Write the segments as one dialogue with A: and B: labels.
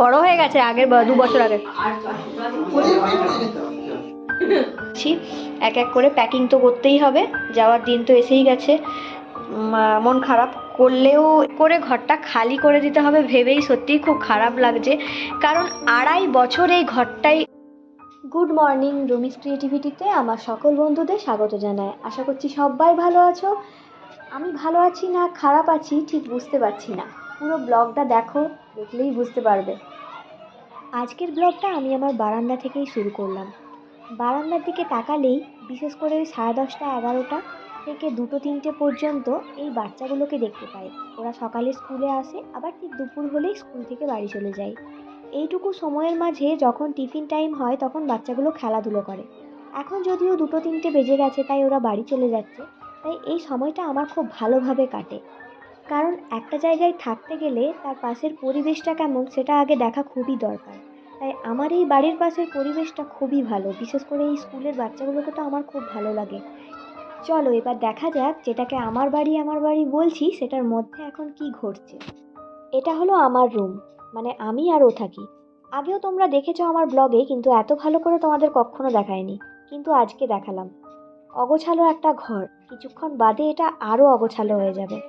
A: বড় হয়ে গেছে আগের দু বছর আগে। এক এক করে প্যাকিং তো করতেই হবে, যাওয়ার দিন তো এসেই গেছে। মন খারাপ করলেও করে ঘরটা খালি করে দিতে হবে ভেবেই সত্যিই খুব খারাপ লাগছে। কারণ আড়াই বছর এই ঘরটাই গুড মর্নিং রুমিস ক্রিয়েটিভিটিতে আমার সকল বন্ধুদের স্বাগত জানায় আশা করছি সবাই ভালো আছো। আমি ভালো আছি না খারাপ আছি, ঠিক বুঝতে পারছি না। পুরো ব্লগটা দেখো, দেখলেই বুঝতে পারবে। আজকের ব্লগটা আমি আমার বারান্দা থেকেই শুরু করলাম। বারান্দার দিকে তাকালেই, বিশেষ করে ওই সাড়ে দশটা, এগারোটা থেকে দুটো, তিনটে পর্যন্ত এই বাচ্চাগুলোকে দেখতে পাই। ওরা সকালে স্কুলে আসে, আবার ঠিক দুপুর হলেই স্কুল থেকে বাড়ি চলে যায়। এইটুকু সময়ের মাঝে যখন টিফিন টাইম হয়, তখন বাচ্চাগুলো খেলাধুলো করে। এখন যদিও দুটো, তিনটে বেজে গেছে, তাই ওরা বাড়ি চলে যাচ্ছে, তাই এই সময়টা আমার খুব ভালোভাবে কাটে। কারণ একটা জায়গায় থাকতে গেলে তার পাশের পরিবেশটা কেমন সেটা আগে দেখা খুবই দরকার। তাই আমার এই বাড়ির পাশের পরিবেশটা খুবই ভালো। বিশেষ করে এই স্কুলের বাচ্চাগুলোকে তো আমার খুব ভালো লাগে। চলো এবার দেখা যাক যেটাকে আমার বাড়ি আমার বাড়ি বলছি, সেটার মধ্যে এখন কি ঘটছে। এটা হলো আমার রুম মানে আমি আর ও থাকি। আগেও তোমরা দেখেছ আমার ব্লগে কিন্তু এত ভালো করে তোমাদের কখনো দেখায়নি। কিন্তু আজকে দেখালাম। অগোছালো একটা ঘর। কিছুক্ষণ বাদে এটা আরও অগোছালো হয়ে যাবে।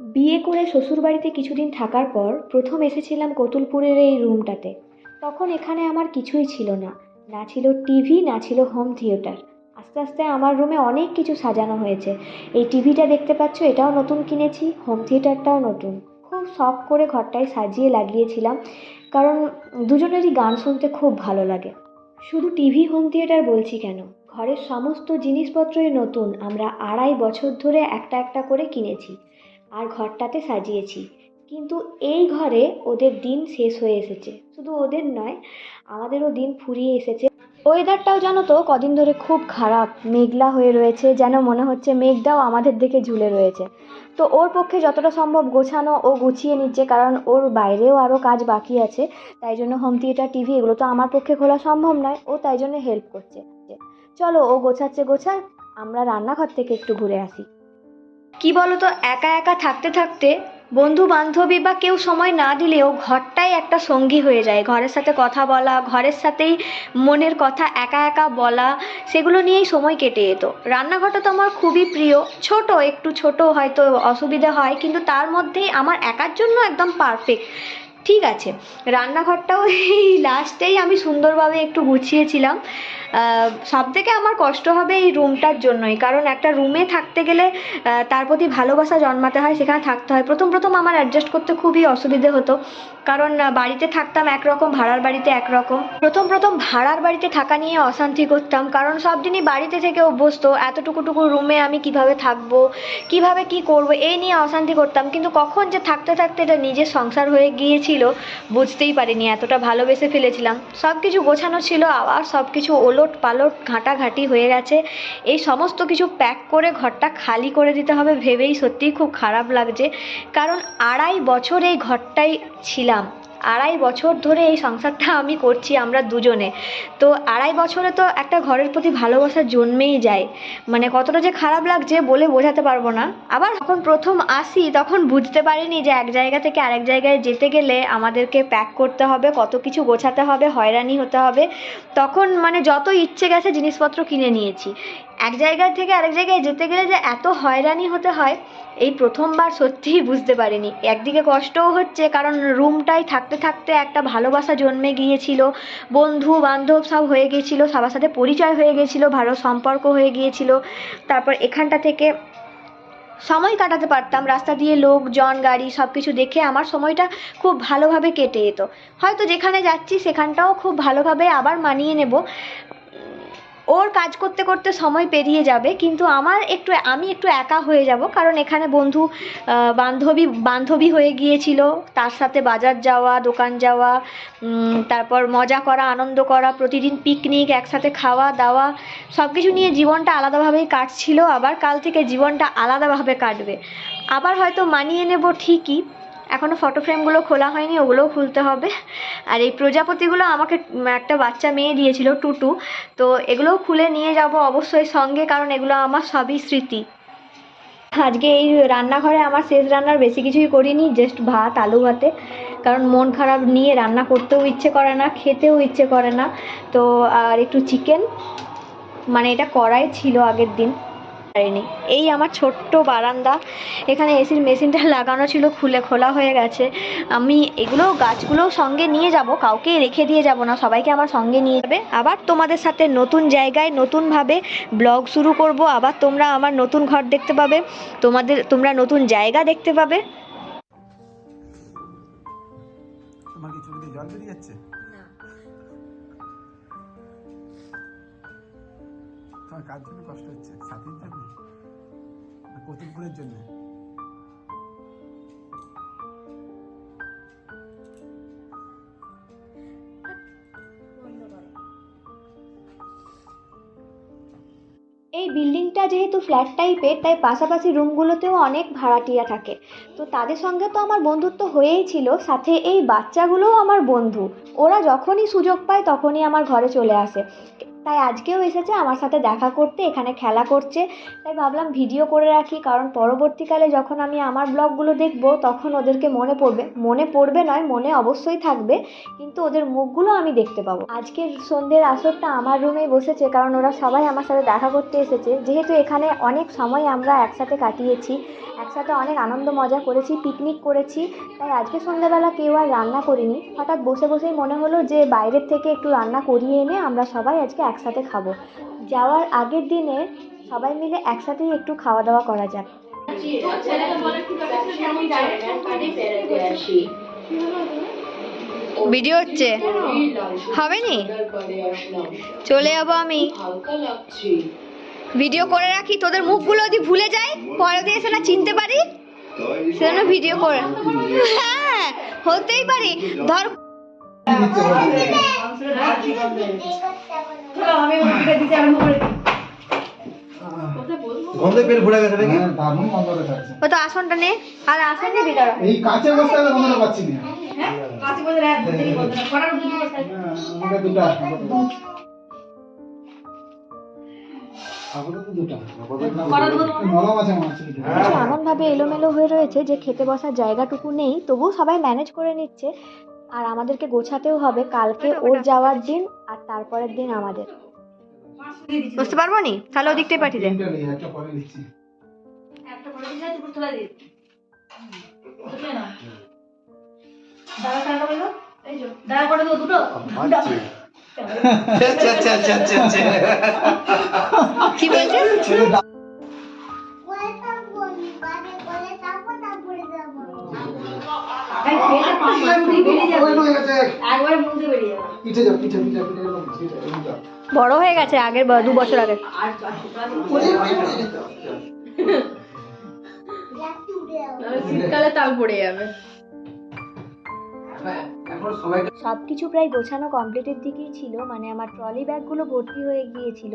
A: বিয়ে করে শ্বশুরবাড়িতে কিছুদিন থাকার পর প্রথম এসেছিলাম কতুলপুরের এই রুমটাতে। তখন এখানে আমার কিছুই ছিল না। না ছিল টিভি, না ছিল হোম থিয়েটার আস্তে আস্তে আমার রুমে অনেক কিছু সাজানো হয়েছে। এই টিভিটা দেখতে পাচ্ছ, এটাও নতুন কিনেছি হোম থিয়েটারটাও নতুন। খুব শখ করে ঘরটায় সাজিয়ে লাগিয়েছিলাম, কারণ দুজনেরই গান শুনতে খুব ভালো লাগে। শুধু টিভি হোম থিয়েটার বলছি কেন? ঘরের সমস্ত জিনিসপত্রই নতুন। আমরা আড়াই বছর ধরে একটা একটা করে কিনেছি। আর ঘরটাতে সাজিয়েছি। কিন্তু এই ঘরে ওদের দিন শেষ হয়ে এসেছে। শুধু ওদের নয়, আমাদেরও দিন ফুরিয়ে এসেছে। ওয়েদারটাও জানো তো, কদিন ধরে খুব খারাপ। মেঘলা হয়ে রয়েছে, যেন মনে হচ্ছে মেঘটাও আমাদের দিকে ঝুলে রয়েছে। তো ওর পক্ষে যতটা সম্ভব গোছানো ও গুছিয়ে নিচ্ছে, কারণ ওর বাইরেও আরও কাজ বাকি আছে। তাই জন্য হোম থিয়েটার, টিভি এগুলো তো আমার পক্ষে খোলা সম্ভব নয়। ও তাই জন্য হেল্প করছে। চলো ও গোছাচ্ছে গোছাক, আমরা রান্নাঘর থেকে একটু ঘুরে আসি। কি বলতো, একা একা থাকতে থাকতে বন্ধু বান্ধবী বা কেউ সময় না দিলেও ঘরটাই একটা সঙ্গী হয়ে যায়। ঘরের সাথে কথা বলা, ঘরের সাথেই মনের কথা একা একা বলা, সেগুলো নিয়েই সময় কেটে যেত। রান্নাঘরটা তো আমার খুবই প্রিয়। ছোট, একটু ছোট হয়তো অসুবিধা হয়, কিন্তু তার মধ্যেই আমার একার জন্য একদম পারফেক্ট ঠিক আছে। রান্নাঘরটাও এই লাস্টেই আমি সুন্দরভাবে একটু গুছিয়েছিলাম। সব থেকে আমার কষ্ট হবে এই রুমটার জন্যই। কারণ একটা রুমে থাকতে গেলে তার প্রতি ভালোবাসা জন্মাতে হয়, সেখানে থাকতে হয়। প্রথম প্রথম আমার অ্যাডজাস্ট করতে খুবই অসুবিধে হতো। কারণ বাড়িতে থাকতাম একরকম, ভাড়ার বাড়িতে একরকম। প্রথম প্রথম ভাড়ার বাড়িতে থাকা নিয়ে অশান্তি করতাম। কারণ সব দিনই বাড়িতে থেকে অভ্যস্ত, এতটুকুটুকু রুমে আমি কীভাবে থাকব, কীভাবে কি করব, এই নিয়ে অশান্তি করতাম। কিন্তু কখন যে থাকতে থাকতে এটা নিজের সংসার হয়ে গিয়েছিল বুঝতেই পারিনি, এতটা ভালোবেসে ফেলেছিলাম। সব কিছু গোছানো ছিল, আবার সব কিছু ওলট পালট ঘাঁটাঘাঁটি হয়ে গেছে। এই সমস্ত কিছু প্যাক করে ঘরটা খালি করে দিতে হবে ভেবেই সত্যিই খুব খারাপ লাগছে। কারণ আড়াই বছর এই ঘরটাই ছিলাম। আড়াই বছর ধরে এই সংসারটা আমি করছি আমরা দুজনে। তো আড়াই বছরে তো একটা ঘরের প্রতি ভালোবাসা জন্মেই যায়। মানে কতটা যে খারাপ লাগছে বলে বোঝাতে পারব না। আবার যখন প্রথম আসি, তখন বুঝতে পারিনি যে এক জায়গা থেকে আরেক জায়গায় যেতে গেলে আমাদেরকে প্যাক করতে হবে, কত কিছু গোছাতে হবে, হয়রানি হতে হবে। তখন মানে যত ইচ্ছে গেছে জিনিসপত্র কিনে নিয়েছি। এক জায়গা থেকে আরেক জায়গায় যেতে গেলে যে এত হয়রানি হতে হয়, এই প্রথমবার সত্যিই বুঝতে পারিনি। একদিকে কষ্টও হচ্ছে, কারণ রুমটাই থাকতে থাকতে একটা ভালোবাসা জন্মে গিয়েছিল, বন্ধু, বান্ধব সব হয়ে গিয়েছিল, সবার সাথে পরিচয় হয়ে গিয়েছিল, ভালো সম্পর্ক হয়ে গিয়েছিল। তারপর এখানটা থেকে সময় কাটাতে পারতাম, রাস্তা দিয়ে লোকজন, গাড়ি সব কিছু দেখে আমার সময়টা খুব ভালোভাবে কেটে যেত। হয়তো যেখানে যাচ্ছি সেখানটাও খুব ভালোভাবে আবার মানিয়ে নেব। ওর কাজ করতে করতে সময় পেরিয়ে যাবে, কিন্তু আমার একটু, আমি একটু একা হয়ে যাব, কারণ এখানে বন্ধু বান্ধবী বান্ধবী হয়ে গিয়েছিল, তার সাথে বাজার যাওয়া, দোকান যাওয়া তারপর মজা করা, আনন্দ করা, প্রতিদিন পিকনিক একসাথে খাওয়া, দাওয়া সব কিছু নিয়ে জীবনটা আলাদাভাবেই কাটছিল, আবার কাল থেকে জীবনটা আলাদাভাবে কাটবে। আবার হয়তো মানিয়ে নেব ঠিকই এখনও ফটো ফ্রেমগুলো খোলা হয়নি, ওগুলোও খুলতে হবে। আর এই প্রজাপতিগুলো আমাকে একটা বাচ্চা মেয়ে দিয়েছিল, টুটু। তো এগুলোও খুলে নিয়ে যাব অবশ্যই সঙ্গে, কারণ এগুলো আমার সবই স্মৃতি। আজকে এই রান্নাঘরে আমার শেষ রান্নার বেশি কিছুই করিনি জাস্ট ভাত, আলু ভাতে। কারণ মন খারাপ নিয়ে রান্না করতেও ইচ্ছে করে না, খেতেও ইচ্ছে করে না। তো, আর একটু চিকেন মানে এটা করাই ছিল আগের দিন। পারিনি। এই আমার ছোট্ট বারান্দা। এখানে এসির মেশিনটা লাগানো ছিল খুলে খোলা হয়ে গেছে। আমি এগুলো গাছগুলো সঙ্গে নিয়ে যাব কাউকে রেখে দিয়ে যাব না। সবাইকে আমার সঙ্গে নিয়ে যাবে। আবার তোমাদের সাথে নতুন জায়গায় নতুনভাবে ব্লগ শুরু করব। আবার তোমরা আমার নতুন ঘর দেখতে পাবে। তোমাদের তোমরা নতুন জায়গা দেখতে পাবে।
B: তোমার কি দিয়ে জল বেরিয়ে যাচ্ছে? তোমার কার জন্য কষ্ট হচ্ছে? কতুলপুরের জন্য।
A: এই বিল্ডিংটা যেহেতু ফ্ল্যাট টাইপের তাই পাশাপাশি রুমগুলোতেও অনেক ভাড়াটিয়া থাকে। তো তাদের সঙ্গে তো আমার বন্ধুত্ব হয়েই ছিল, সাথে এই বাচ্চাগুলোও আমার বন্ধু। ওরা যখনই সুযোগ পায় তখনই আমার ঘরে চলে আসে। তাই আজকেও এসেছে, আমার সাথে দেখা করতে, এখানে খেলা করছে। তাই ভাবলাম ভিডিও করে রাখি, কারণ পরবর্তীকালে যখন আমি আমার ব্লগগুলো দেখব, তখন ওদেরকে মনে পড়বে মনে পড়বে নয়, মনে অবশ্যই থাকবে, কিন্তু ওদের মুখগুলো আমি দেখতে পাবো। আজকের সন্ধ্যের আসরটা আমার রুমেই বসেছে, কারণ ওরা সবাই আমার সাথে দেখা করতে এসেছে। যেহেতু এখানে অনেক সময় আমরা একসাথে কাটিয়েছি, একসাথে অনেক আনন্দ মজা করেছি, পিকনিক করেছি, তাই আজকে সন্ধ্যাবেলা কেউ আর রান্না করিনি। হঠাৎ বসে বসেই মনে হলো যে বাইরের থেকে একটু রান্না করিয়ে এনে আমরা সবাই আজকে একসাথে খাব। যাওয়ার আগের দিনে সবাই মিলে একসাথেই একটু খাওয়া দাওয়া করা যাক। ভিডিও হচ্ছে। হবে নি? চলে যাব আমি। ভিডিও করে রাখি, তোদের মুখগুলো যদি ভুলে যাই, পরে দিয়ে না চিনতে পারি। সেজন্য ভিডিও করে হ্যাঁ হতেই পারি। ধর
B: গন্ধে পেট ভরে গেছে নাকি?
C: হ্যাঁ, দারুণ গন্ধ বেরোচ্ছে।
A: ও তো আসনটা নে আর আসন নে ভিতরে।
C: এই কাঁচের বস্তায় আমি গন্ধটা পাচ্ছি না। হ্যাঁ, আমাকে দুটো আসবে। আপাতত দুটো। নরম আছে মনে হচ্ছে কিছু।
A: কিছু এমনভাবে এলোমেলো হয়ে রয়েছে যে খেতে বসার জায়গাটুকু নেই তবুও সবাই ম্যানেজ করে নিচ্ছে। আর আমাদেরকে গোছাতেও হবে। কালকে ওর যাওয়ার দিন আর তারপরের দিন আমাদের। বুঝতে পারব নি? তাহলে ওদিকটাই পাঠিয়ে দে।
C: তিনটে নেই,
A: বড় হয়ে গেছে আগের দু বছর আগে।
D: শীতকালে তাল পড়ে যাবে।
A: সব কিছু প্রায় গোছানো কমপ্লিটের দিকেই ছিল। মানে আমার ট্রলি ব্যাগগুলো ভর্তি হয়ে গিয়েছিল।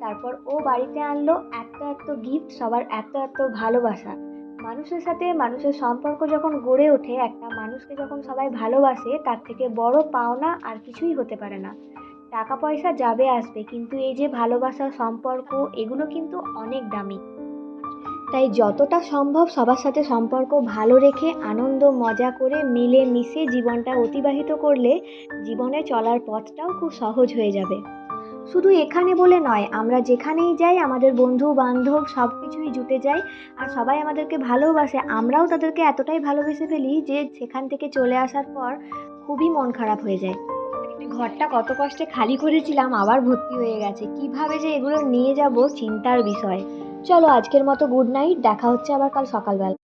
A: তারপর ও বাড়িতে আনলো এত এত গিফট সবার এত এত ভালোবাসা। মানুষের সাথে মানুষের সম্পর্ক যখন গড়ে ওঠে, একটা মানুষকে যখন সবাই ভালোবাসে, তার থেকে বড় পাওনা আর কিছুই হতে পারে না। টাকা পয়সা যাবে, আসবে, কিন্তু এই যে ভালোবাসা, সম্পর্ক, এগুলো কিন্তু অনেক দামি। তাই যতটা সম্ভব সবার সাথে সম্পর্ক ভালো রেখে, আনন্দ, মজা করে মিলে মিশে জীবনটা অতিবাহিত করলে জীবনে চলার পথটাও খুব সহজ হয়ে যাবে। শুধু এখানে বলে নয়, আমরা যেখানেই যাই, আমাদের বন্ধু, বান্ধব সব কিছুই জুটে যায় আর সবাই আমাদেরকে ভালোবাসে। আমরাও তাদেরকে এতটাই ভালোবেসে ফেলি যে সেখান থেকে চলে আসার পর খুবই মন খারাপ হয়ে যায়। ঘরটা কত কষ্টে খালি করেছিলাম, আবার ভর্তি হয়ে গেছে। কীভাবে যে এগুলো নিয়ে যাব, চিন্তার বিষয়। চলো আজকের মতো গুড নাইট, দেখা হচ্ছে আবার কাল সকালবেলা।